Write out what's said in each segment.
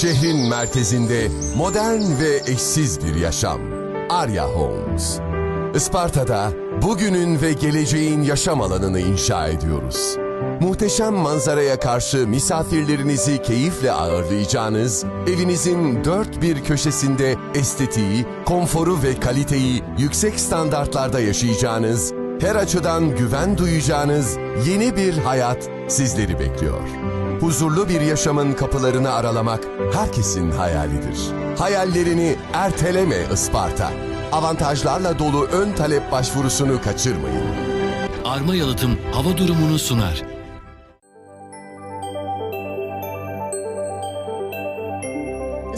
Şehrin merkezinde modern ve eşsiz bir yaşam. Arya Homes. Isparta'da bugünün ve geleceğin yaşam alanını inşa ediyoruz. Muhteşem manzaraya karşı misafirlerinizi keyifle ağırlayacağınız, evinizin dört bir köşesinde estetiği, konforu ve kaliteyi yüksek standartlarda yaşayacağınız, her açıdan güven duyacağınız yeni bir hayat sizleri bekliyor. Huzurlu bir yaşamın kapılarını aralamak herkesin hayalidir. Hayallerini erteleme Isparta. Avantajlarla dolu ön talep başvurusunu kaçırmayın. Arma Yalıtım hava durumunu sunar.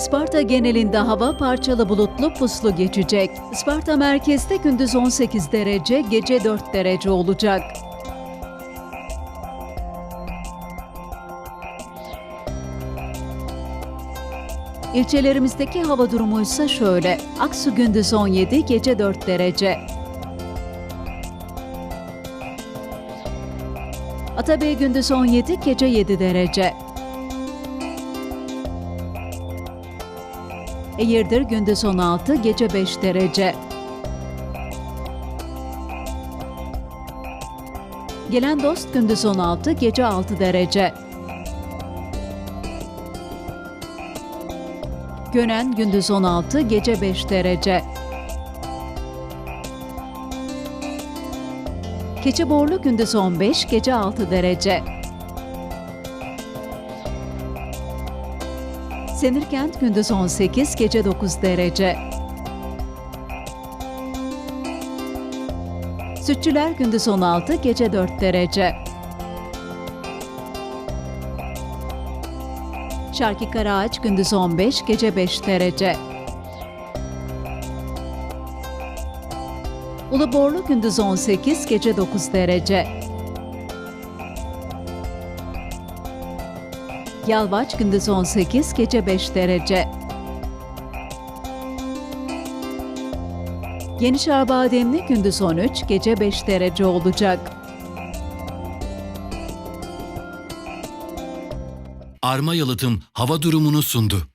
Isparta genelinde hava parçalı bulutlu puslu geçecek. Isparta merkezde gündüz 18 derece, gece 4 derece olacak. İlçelerimizdeki hava durumu ise şöyle. Aksu gündüz 17, gece 4 derece. Atabey gündüz 17, gece 7 derece. Eğirdir gündüz 16, gece 5 derece. Gelen dost gündüz 16, gece 6 derece. Gönen gündüz 16, gece 5 derece. Keçiborlu gündüz 15, gece 6 derece. Senirkent gündüz 18, gece 9 derece. Sütçüler gündüz 16, gece 4 derece. Şarkı Karaağaç gündüz 15, gece 5 derece. Uluborlu gündüz 18, gece 9 derece. Yalvaç gündüz 18, gece 5 derece. Yenişehir gündüz 13, gece 5 derece olacak. Arma Yalıtım hava durumunu sundu.